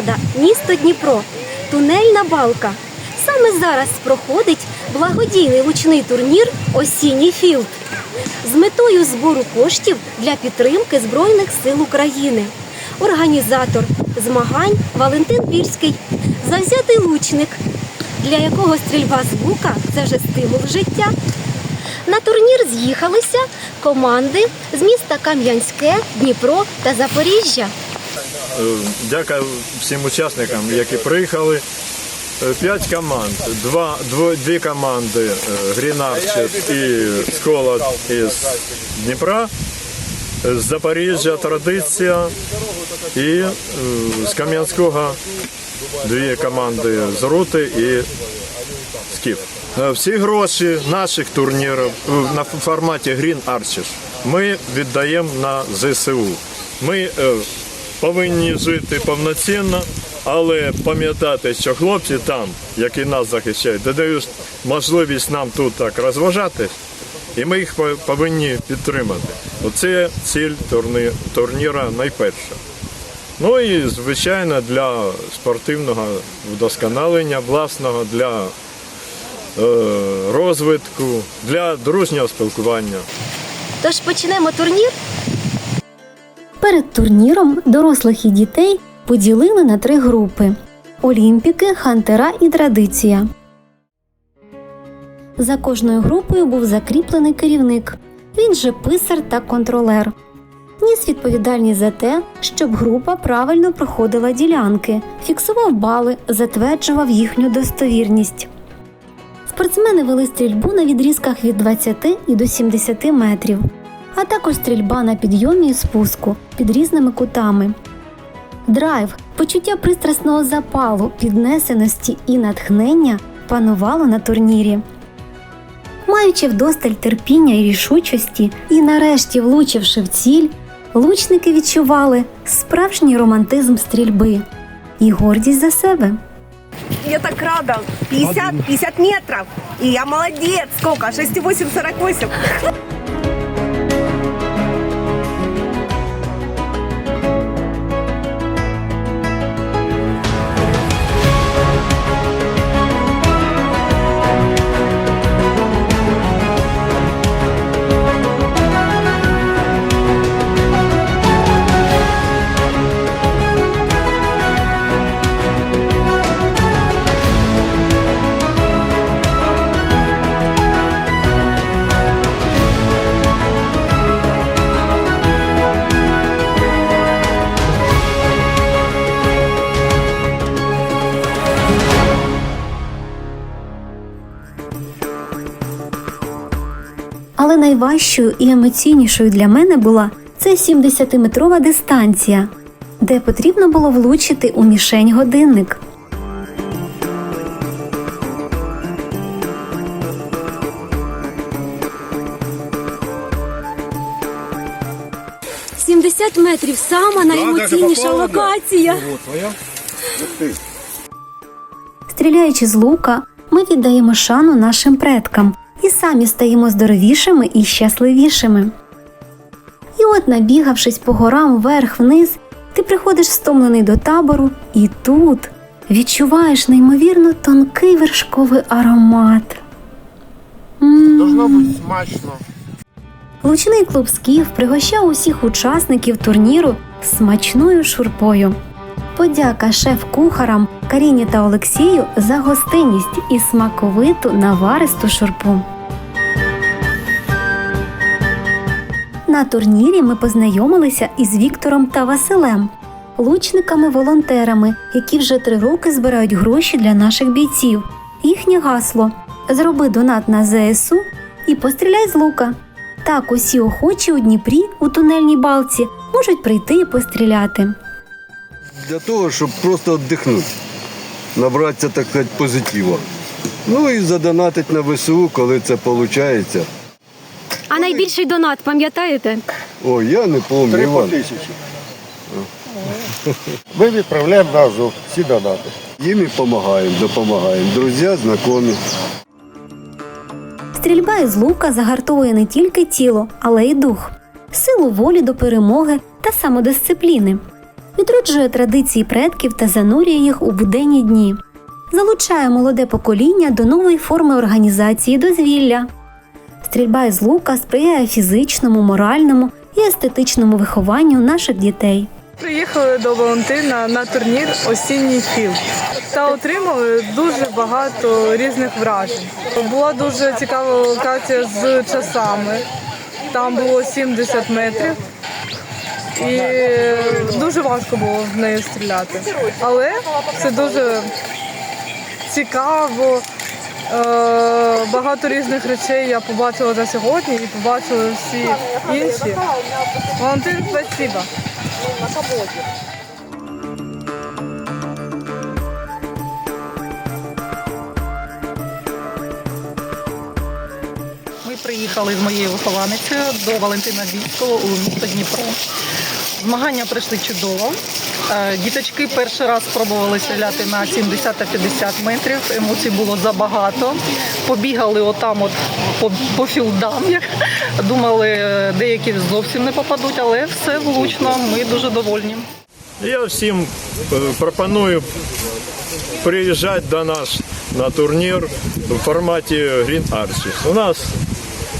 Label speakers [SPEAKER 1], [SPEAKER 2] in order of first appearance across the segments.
[SPEAKER 1] листопада, місто Дніпро, тунельна балка. Саме зараз проходить благодійний лучний турнір Осінній філд з метою збору коштів для підтримки Збройних сил України. Організатор змагань Валентин Більський, завзятий лучник, для якого стрільба з лука це вже стимул життя. На турнір з'їхалися команди з міста Кам'янське, Дніпро та Запоріжжя.
[SPEAKER 2] Е, Дяка всім учасникам, які приїхали. Е, П'ять команд, два, дво, дві команди е, Грінарчет і Скола із Дніпра, з Запоріжжя традиція і з Кам'янського дві команди з Рути і Скіф. Е, Всі гроші наших турнірів на форматі Green Arches ми віддаємо на ЗСУ. Ми повинні жити повноцінно, але пам'ятати, що хлопці там, які нас захищають, додають можливість нам тут так розважатись, і ми їх повинні підтримати. Оце ціль турни- турніра найперша. Ну і звичайно для спортивного вдосконалення власного, для е, розвитку, для дружнього спілкування.
[SPEAKER 1] Тож почнемо турнір. Перед турніром дорослих і дітей поділили на три групи: Олімпіки, Хантера і Традиція. За кожною групою був закріплений керівник. Він же писар та контролер. Ніс відповідальність за те, щоб група правильно проходила ділянки, фіксував бали, затверджував їхню достовірність. Спортсмени вели стрільбу на відрізках від 20 і до 70 метрів, а також стрільба на підйомі і спуску під різними кутами. Драйв, почуття пристрасного запалу, піднесеності і натхнення панувало на турнірі. Маючи вдосталь терпіння і рішучості, і нарешті влучивши в ціль, лучники відчували справжній романтизм стрільби і гордість за себе.
[SPEAKER 3] Я так рада. 50, 50 метров. И я молодец. Сколько? 6,8, 48.
[SPEAKER 1] Найважчою і емоційнішою для мене була це 70-метрова дистанція, де потрібно було влучити у мішень годинник. «70 метрів сама найемоційніша локація. Стріляючи з лука, ми віддаємо шану нашим предкам і самі стаємо здоровішими і щасливішими. І от, набігавшись по горам вверх-вниз, ти приходиш стомлений до табору, і тут відчуваєш неймовірно тонкий вершковий аромат.
[SPEAKER 4] Должно бути смачно.
[SPEAKER 1] Лучний клуб Скіф пригощав усіх учасників турніру смачною шурпою. Подяка шеф-кухарам Каріні та Олексію за гостинність і смаковиту наваристу шурпу. На турнірі ми познайомилися із Віктором та Василем, лучниками-волонтерами, які вже три роки збирають гроші для наших бійців. Їхнє гасло Зроби донат на ЗСУ і постріляй з лука. Так усі охочі у Дніпрі у тунельній балці можуть прийти і постріляти.
[SPEAKER 5] Для того, щоб просто віддихнути, набратися, так сказати, позитиву. Ну і задонатити на ВСУ, коли це виходить.
[SPEAKER 1] Найбільший донат, пам'ятаєте?
[SPEAKER 5] Ой, я не пам'ятаю,
[SPEAKER 4] Три по
[SPEAKER 5] Іван.
[SPEAKER 4] тисячі. Ми відправляємо на Азов всі донати.
[SPEAKER 5] Їм і допомагаємо, допомагаємо. Друзі, знайомі.
[SPEAKER 1] Стрільба із лука загартовує не тільки тіло, але й дух, силу волі до перемоги та самодисципліни. відроджує традиції предків та занурює їх у буденні дні, залучає молоде покоління до нової форми організації дозвілля. Стрільба із лука сприяє фізичному, моральному і естетичному вихованню наших дітей.
[SPEAKER 6] Приїхали до Валентина на турнір Осінній філ та отримали дуже багато різних вражень. Була дуже цікава локація з часами. Там було 70 метрів. І дуже важко було в неї стріляти. Але це дуже цікаво. Е, Багато різних речей я побачила за сьогодні і побачили всі інші. Валентин, спасибо.
[SPEAKER 7] Ми приїхали з моєю вихованицею до Валентина Бійського у місто Дніпро. Змагання пройшли чудово. Е, Діточки перший раз спробували стріляти на 70 та 50 метрів. Емоцій було забагато. Побігали отам, от по, по філдам. Думали, е, деякі зовсім не попадуть, але все влучно. Ми дуже довольні.
[SPEAKER 2] Я всім е, пропоную приїжджати до нас на турнір в форматі Green Arches. У нас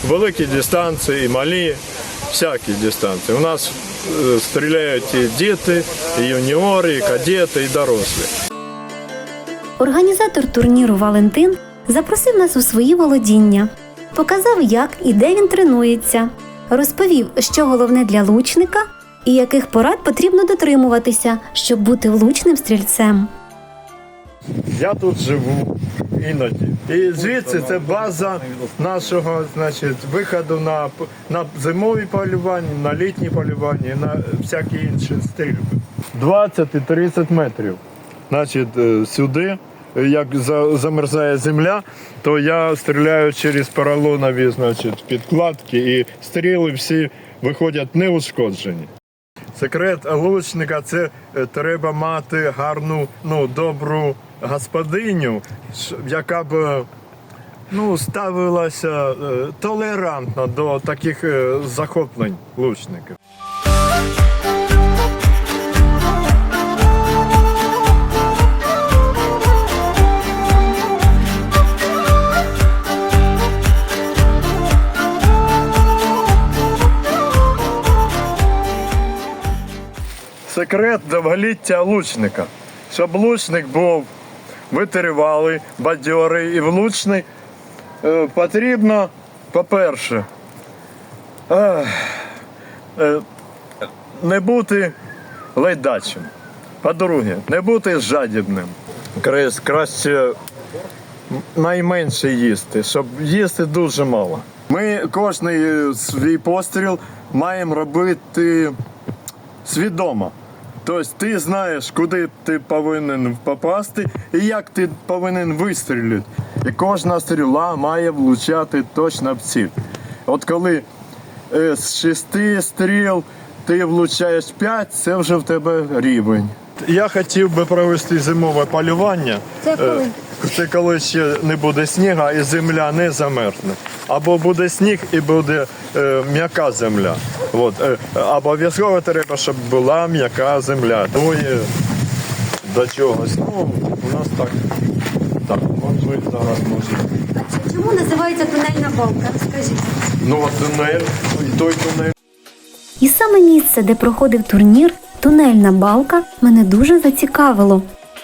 [SPEAKER 2] великі дистанції, малі, всякі дистанції. У нас е, стріляють і діти, і юніори, і кадети, і дорослі.
[SPEAKER 1] Організатор турніру Валентин запросив нас у свої володіння, показав, як і де він тренується, розповів, що головне для лучника і яких порад потрібно дотримуватися, щоб бути влучним стрільцем.
[SPEAKER 2] Я тут живу іноді. І звідси це база нашого значить, виходу на, на зимові полювання, на літні полювання, на всякі інші стрільби. 20-30 метрів. Значить, е, сюди, е, як замерзає земля, то я стріляю через поролонові значить, підкладки і стріли всі виходять неушкоджені. Секрет лучника це е, треба мати гарну, ну, добру господиню, яка б е, ну, ставилася е, толерантно до таких захоплень лучників. Секрет довголіття лучника. Щоб лучник був витривалий, бадьорий і влучний, е, потрібно, по-перше, е, не бути лайдачем. По-друге, не бути жадібним. Краще найменше їсти, щоб їсти дуже мало. Ми кожний свій постріл маємо робити свідомо. Тобто ти знаєш, куди ти повинен попасти і як ти повинен вистрілити. І кожна стріла має влучати точно в ціль. От коли е, з шести стріл ти влучаєш п'ять, це вже в тебе рівень. Я хотів би провести зимове полювання.
[SPEAKER 1] Це коли?
[SPEAKER 2] Це коли ще не буде снігу і земля не замерзне. Або буде сніг і буде е, м'яка земля. От, е, обов'язково треба, щоб була м'яка земля. Тому і до чогось. Ну, у нас так. Так, може зараз може.
[SPEAKER 1] Чому називається тунельна балка? Розкажіть.
[SPEAKER 2] Ну, от тунель, і той тунель.
[SPEAKER 1] І саме місце, де проходив турнір, тунельна балка, мене дуже зацікавило.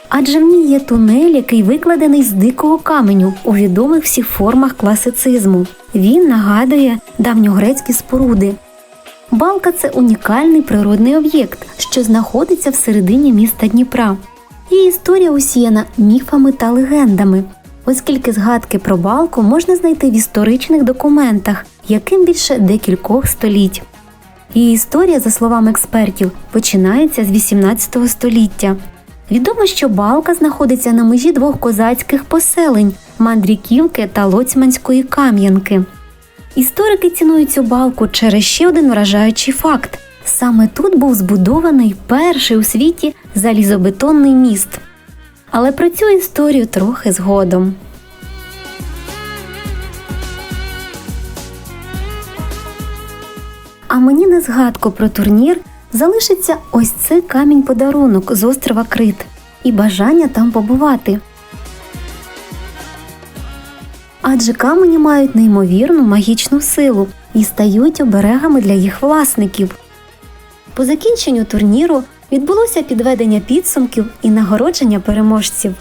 [SPEAKER 1] Адже в ній є тунель, який викладений з дикого каменю у відомих всіх формах класицизму. Він нагадує давньогрецькі споруди. Балка це унікальний природний об'єкт, що знаходиться всередині міста Дніпра. Її історія усіяна міфами та легендами, оскільки згадки про балку можна знайти в історичних документах, яким більше декількох століть. Її історія, за словами експертів, починається з 18 століття. Відомо, що балка знаходиться на межі двох козацьких поселень Мандріківки та Лоцьманської Кам'янки. Історики цінують цю балку через ще один вражаючий факт: саме тут був збудований перший у світі залізобетонний міст. Але про цю історію трохи згодом. А мені на згадку про турнір залишиться ось цей камінь-подарунок з острова Крит і бажання там побувати. Адже камені мають неймовірну магічну силу і стають оберегами для їх власників. По закінченню турніру відбулося підведення підсумків і нагородження переможців.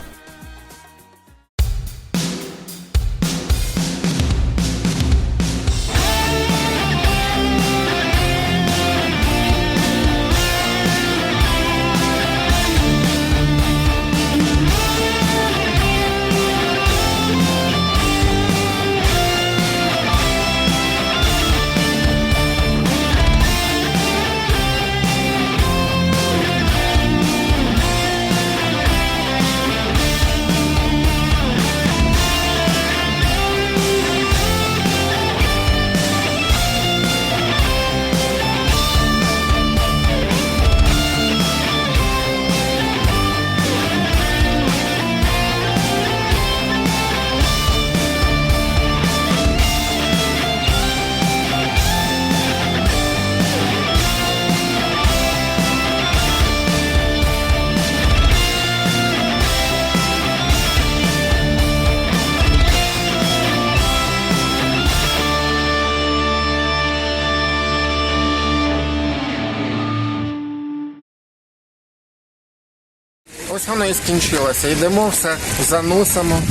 [SPEAKER 8] Ось воно і скінчилося. Йдемо все, заносимо.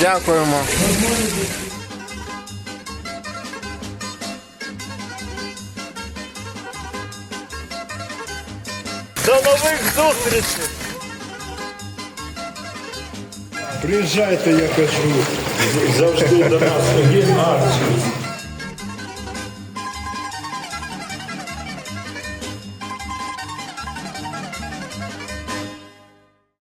[SPEAKER 8] Дякуємо.
[SPEAKER 2] До нових зустрічей!
[SPEAKER 9] Приїжджайте, я кажу, завжди до нас. Є акції.